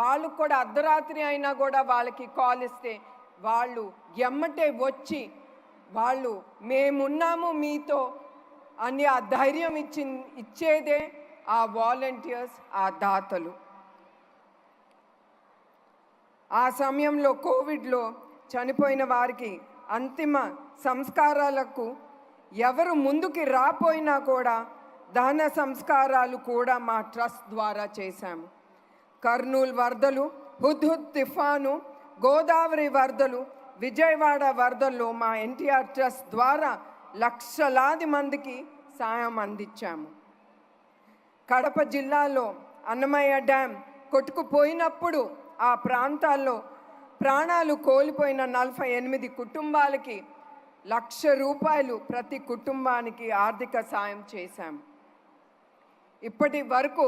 వాళ్ళకు కూడా అర్ధరాత్రి అయినా కూడా వాళ్ళకి కాల్ ఇస్తే వాళ్ళు ఎమ్మటే వచ్చి వాళ్ళు మేమున్నాము మీతో అని ఆ ధైర్యం ఇచ్చి ఇచ్చేదే ఆ వాలంటీర్స్ ఆ దాతలు. ఆ సమయంలో కోవిడ్లో చనిపోయిన వారికి అంతిమ సంస్కారాలకు ఎవరు ముందుకి రాపోయినా కూడా దహన సంస్కారాలు కూడా మా ట్రస్ట్ ద్వారా చేశాము. కర్నూలు వరదలు హుద్హుద్ తుఫాను గోదావరి వరదలు విజయవాడ వరదల్లో మా ఎన్టీఆర్ ట్రస్ట్ ద్వారా లక్షలాది మందికి సాయం అందించాము. కడప జిల్లాలో అన్నమయ్య డ్యామ్ కొట్టుకుపోయినప్పుడు ఆ ప్రాంతాల్లో ప్రాణాలు కోల్పోయిన నలభై ఎనిమిది కుటుంబాలకి లక్ష రూపాయలు ప్రతి కుటుంబానికి ఆర్థిక సాయం చేశాం ఇప్పటి వరకు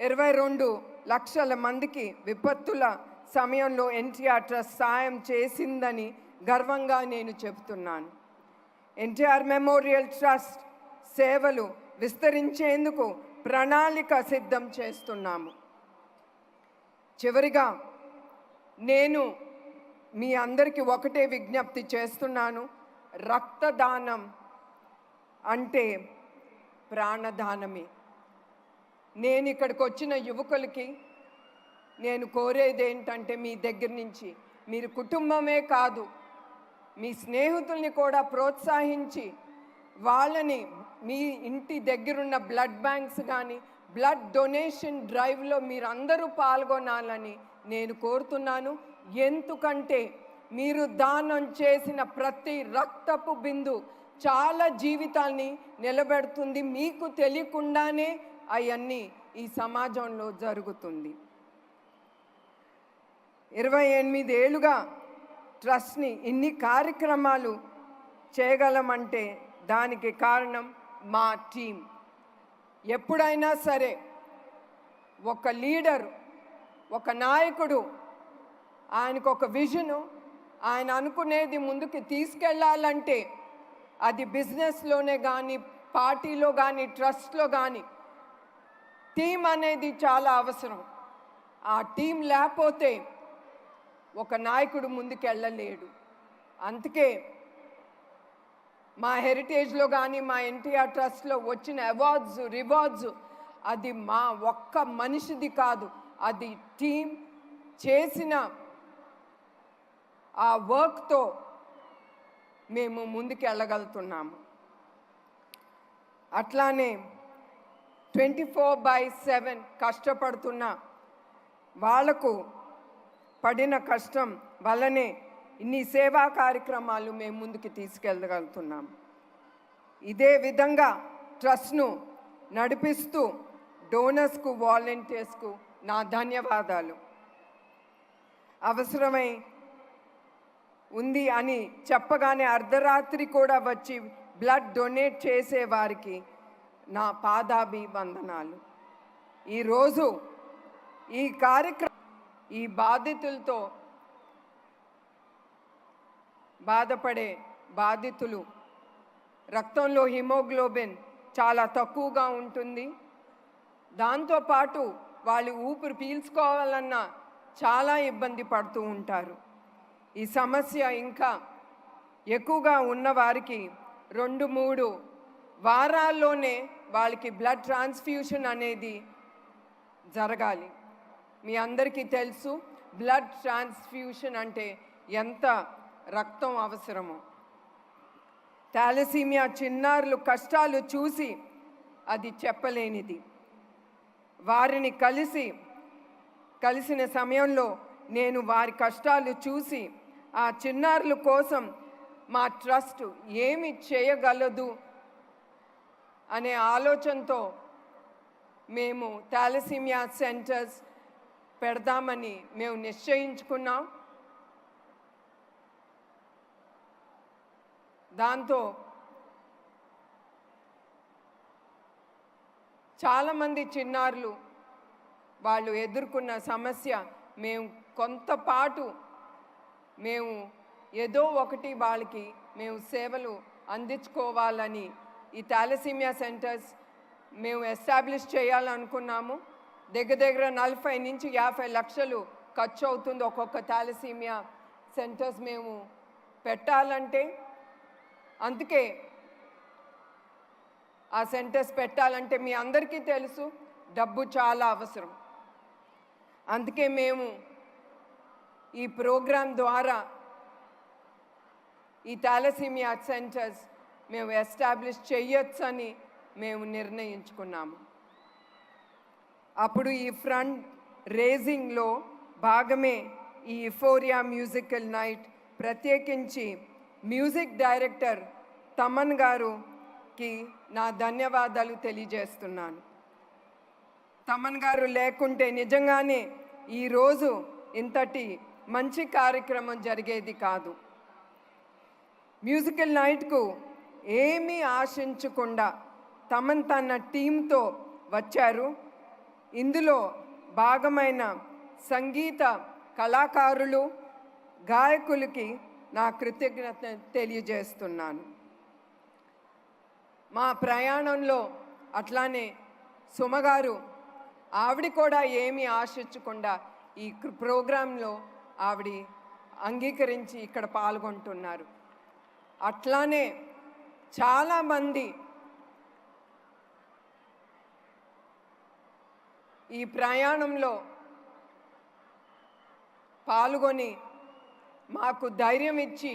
ఇరవై రెండు లక్షల మందికి విపత్తుల సమయంలో ఎన్టీఆర్ ట్రస్ట్ సాయం చేసిందని గర్వంగా నేను చెబుతున్నాను. ఎన్టీఆర్ మెమోరియల్ ట్రస్ట్ సేవలు విస్తరించేందుకు ప్రణాళిక సిద్ధం చేస్తున్నాము. చివరిగా నేను మీ అందరికీ ఒకటే విజ్ఞప్తి చేస్తున్నాను. రక్తదానం అంటే ప్రాణదానమే. నేను ఇక్కడికి వచ్చిన యువకులకి నేను కోరేది ఏంటంటే మీ దగ్గర నుంచి మీరు కుటుంబమే కాదు మీ స్నేహితుల్ని కూడా ప్రోత్సహించి వాళ్ళని మీ ఇంటి దగ్గరున్న బ్లడ్ బ్యాంక్స్ కానీ బ్లడ్ డొనేషన్ డ్రైవ్లో మీరందరూ పాల్గొనాలని నేను కోరుతున్నాను. ఎందుకంటే మీరు దానం చేసిన ప్రతి రక్తపు బిందు చాలా జీవితాల్ని నిలబెడుతుంది. మీకు తెలియకుండానే అవన్నీ ఈ సమాజంలో జరుగుతుంది. ఇరవై ఎనిమిది ఏళ్ళుగా ట్రస్ట్ని ఇన్ని కార్యక్రమాలు చేయగలమంటే దానికి కారణం మా టీం ఎప్పుడైనా సరే ఒక లీడర్ ఒక నాయకుడు ఆయనకు ఒక విజను ఆయన అనుకునేది ముందుకు తీసుకెళ్ళాలంటే అది బిజినెస్లోనే కానీ పార్టీలో కానీ ట్రస్ట్లో కానీ టీం అనేది చాలా అవసరం. ఆ టీం లేకపోతే ఒక నాయకుడు ముందుకెళ్ళలేడు. అందుకే మా హెరిటేజ్లో కానీ మా ఎన్టీఆర్ ట్రస్ట్లో వచ్చిన అవార్డ్స్ రివార్డ్స్ అది మా ఒక్క మనిషిది కాదు. అది టీం చేసిన ఆ వర్క్తో మేము ముందుకెళ్ళగలుగుతున్నాము. అట్లానే ట్వంటీ ఫోర్ బై సెవెన్ కష్టపడుతున్న వాళ్ళకు పడిన కష్టం వల్లనే ఇన్ని సేవా కార్యక్రమాలు మేము ముందుకు తీసుకెళ్ళగలుగుతున్నాం ఇదే విధంగా ట్రస్ట్ను నడిపిస్తూ డోనర్స్కు వాలంటీర్స్కు నా ధన్యవాదాలు. అవసరమై ఉంది అని చెప్పగానే అర్ధరాత్రి కూడా వచ్చి బ్లడ్ డొనేట్ చేసే వారికి నా పాదాభివందనాలు. ఈరోజు ఈ కార్యక్రమం ఈ బాధితులతో బాధపడే బాధితులు రక్తంలో హిమోగ్లోబిన్ చాలా తక్కువగా ఉంటుంది. దాంతోపాటు వాళ్ళు ఊపిరి పీల్చుకోవాలన్నా చాలా ఇబ్బంది పడుతూ ఉంటారు. ఈ సమస్య ఇంకా ఎక్కువగా ఉన్నవారికి రెండు మూడు వారాల్లోనే వాళ్ళకి బ్లడ్ ట్రాన్స్ఫ్యూషన్ అనేది జరగాలి. మీ అందరికీ తెలుసు బ్లడ్ ట్రాన్స్ఫ్యూషన్ అంటే ఎంత రక్తం అవసరమో. థాలసీమియా చిన్నారులు కష్టాలు చూసి అది చెప్పలేనిది. వారిని కలిసి కలిసిన సమయంలో నేను వారి కష్టాలు చూసి ఆ చిన్నారుల కోసం మా ట్రస్ట్ ఏమి చేయగలదు అనే ఆలోచనతో మేము థాలసీమియా సెంటర్స్ పెడదామని మేము నిశ్చయించుకున్నాం. దాంతో చాలామంది చిన్నారులు వాళ్ళు ఎదుర్కొన్న సమస్య మేము కొంతపాటు మేము ఏదో ఒకటి వాళ్ళకి మేము సేవలు అందించుకోవాలని ఈ థాలసీమియా సెంటర్స్ మేము ఎస్టాబ్లిష్ చేయాలనుకున్నాము. దగ్గర దగ్గర నలభై నుంచి యాభై లక్షలు ఖర్చు అవుతుంది ఒక్కొక్క థాలసీమియా సెంటర్స్ మేము పెట్టాలంటే. అందుకే ఆ సెంటర్స్ పెట్టాలంటే మీ అందరికీ తెలుసు డబ్బు చాలా అవసరం. అందుకే మేము ఈ ప్రోగ్రాం ద్వారా ఈ థాలసీమియా సెంటర్స్ మేము ఎస్టాబ్లిష్ చేయొచ్చని మేము నిర్ణయించుకున్నాము. అప్పుడు ఈ ఫ్రంట్ రేజింగ్లో భాగమే ఈ ఇఫోరియా మ్యూజికల్ నైట్ ప్రత్యేకించి మ్యూజిక్ డైరెక్టర్ తమన్ గారుకి నా ధన్యవాదాలు తెలియజేస్తున్నాను. తమన్ గారు లేకుంటే నిజంగానే ఈరోజు ఇంతటి మంచి కార్యక్రమం జరిగేది కాదు. మ్యూజికల్ నైట్కు ఏమీ ఆశించకుండా తమన్ తన టీంతో వచ్చారు. ఇందులో భాగమైన సంగీత కళాకారులు గాయకులకి నా కృతజ్ఞత తెలియజేస్తున్నాను. మా ప్రయాణంలో అట్లానే సుమగారు ఆవిడ కూడా ఏమీ ఆశించకుండా ఈ ప్రోగ్రాంలో ఆవిడ అంగీకరించి ఇక్కడ పాల్గొంటున్నారు. అట్లానే చాలామంది ఈ ప్రయాణంలో పాల్గొని మాకు ధైర్యం ఇచ్చి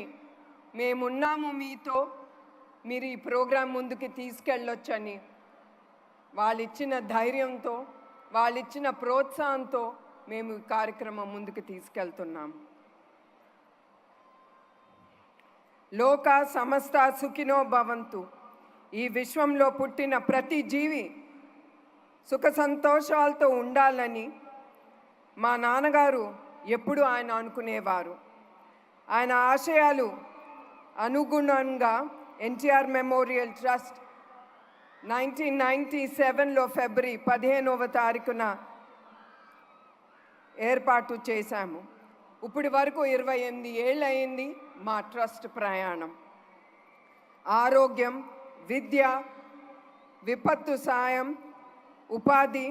మేమున్నాము మీతో మీరు ఈ ప్రోగ్రాం ముందుకు తీసుకెళ్ళొచ్చని వాళ్ళు ఇచ్చిన ధైర్యంతో వాళ్ళిచ్చిన ప్రోత్సాహంతో మేము ఈ కార్యక్రమం ముందుకు తీసుకెళ్తున్నాము. లోక సమస్త సుఖినో భవంతు. ఈ విశ్వంలో పుట్టిన ప్రతి జీవి సుఖ సంతోషాలతో ఉండాలని మా నాన్నగారు ఎప్పుడు ఆయన అనుకునేవారు. ఆయన ఆశయాలు అనుగుణంగా NTR memorial trust nineteen ninety సెవెన్లో ఫిబ్రవరి పదిహేనవ తారీఖున ఏర్పాటు చేశాము. ఇప్పటి వరకు ఇరవై ఎనిమిది ఏళ్ళు అయింది మా ట్రస్ట్ ప్రయాణం. ఆరోగ్యం విద్య విపత్తు సాయం ఉపాధి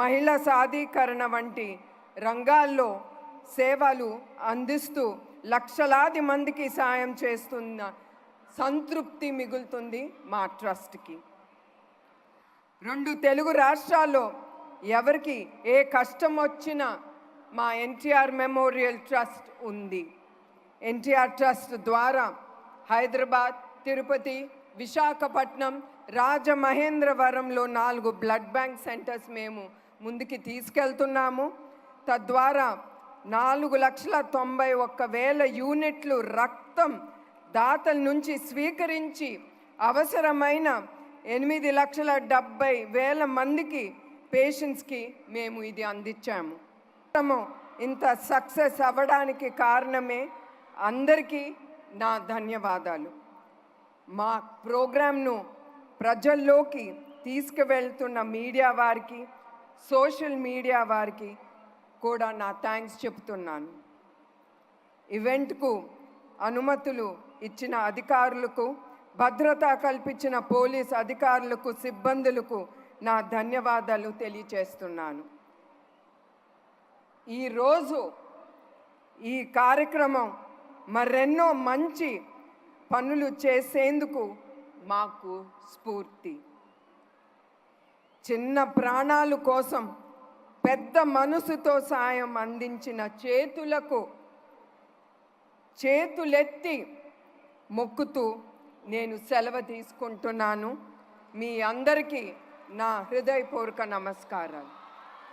మహిళా సాధీకరణ వంటి రంగాల్లో సేవలు అందిస్తూ లక్షలాది మందికి సాయం చేస్తున్న సంతృప్తి మిగులుతుంది మా ట్రస్ట్కి. రెండు తెలుగు రాష్ట్రాల్లో ఎవరికి ఏ కష్టం వచ్చినా మా ఎన్టీఆర్ మెమోరియల్ ట్రస్ట్ ఉంది. ఎన్టీఆర్ ట్రస్ట్ ద్వారా హైదరాబాద్ తిరుపతి విశాఖపట్నం రాజమహేంద్రవరంలో నాలుగు బ్లడ్ బ్యాంక్ సెంటర్స్ మేము ముందుకి తీసుకెళ్తున్నాము. తద్వారా నాలుగు లక్షల తొంభై ఒక్క వేల యూనిట్లు రక్తం దాతల నుంచి స్వీకరించి అవసరమైన ఎనిమిది లక్షల డెబ్బై వేల మందికి పేషెంట్స్కి మేము ఇది అందించాము. మొత్తము ఇంత సక్సెస్ అవ్వడానికి కారణమే అందరికీ నా ధన్యవాదాలు. మా ప్రోగ్రాంను ప్రజల్లోకి తీసుకువెళ్తున్న మీడియా వారికి సోషల్ మీడియా వారికి కూడా నా థ్యాంక్స్ చెప్తున్నాను. ఈవెంట్కు అనుమతులు ఇచ్చిన అధికారులకు భద్రత కల్పించిన పోలీస్ అధికారులకు సిబ్బందులకు నా ధన్యవాదాలు తెలియచేస్తున్నాను. ఈరోజు ఈ కార్యక్రమం మరెన్నో మంచి పనులు చేసేందుకు మాకు స్ఫూర్తి. చిన్న ప్రాణాలు కోసం పెద్ద మనసుతో సాయం అందించిన చేతులకు చేతులెత్తి మొక్కుతూ నేను సెలవు తీసుకుంటున్నాను. మీ అందరికీ నా హృదయపూర్వక నమస్కారాలు.